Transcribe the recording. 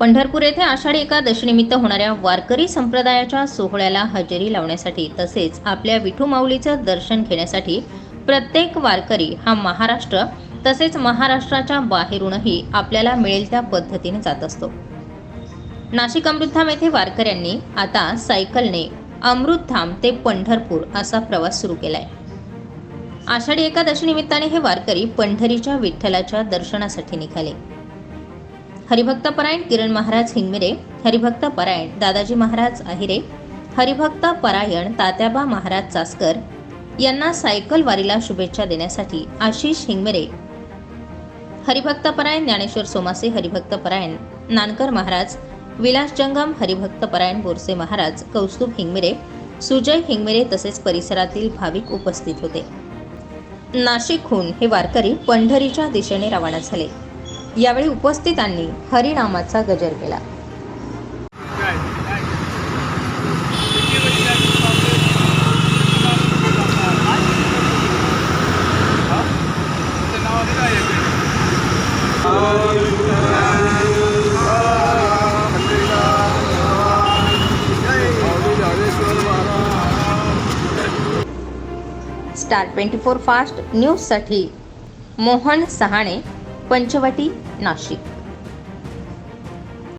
पंढरपूर येथे आषाढी एकादशीनिमित्त होणाऱ्या वारकरी संप्रदायाच्या सोहळ्याला हजेरी लावण्यासाठी तसेच आपल्या विठू माऊलीचं दर्शन घेण्यासाठी प्रत्येक वारकरी हा महाराष्ट्र तसेच महाराष्ट्राच्या बाहेरूनही आपल्याला मिळेल त्या पद्धतीने जात असतो. नाशिक अमृतधाम येथे वारकऱ्यांनी आता सायकलने अमृतधाम ते पंढरपूर असा प्रवास सुरू केलाय. आषाढी एकादशी निमित्ताने हे वारकरी पंढरीच्या विठ्ठलाच्या दर्शनासाठी निघाले. हरिभक्त परायण किरण महाराज हिंगमिरे हरिभक्त परायण दादाजी महाराज अहिरे हरिभक्त परायण तात्याबा महाराज चासकर यांना सायकल वारीला शुभेच्छा देण्यासाठी आशिष हिंगमिरे हरिभक्त परायण ज्ञानेश्वर सोमासे हरिभक्त परायण नानकर महाराज विलास जंगम हरिभक्त परायण बोरसे महाराज कौस्तुभ हिंगमिरे सुजय हिंगमिरे तसेच परिसरातील भाविक उपस्थित होते. नाशिकहून हे वारकरी पंढरीच्या दिशेने रवाना झाले. यावेळी उपस्थितांनी हरिनामाचा गजर केला. स्टार ट्वेंटी फोर फास्ट न्यूजसाठी मोहन सहाणे पंचवटी नाशिक.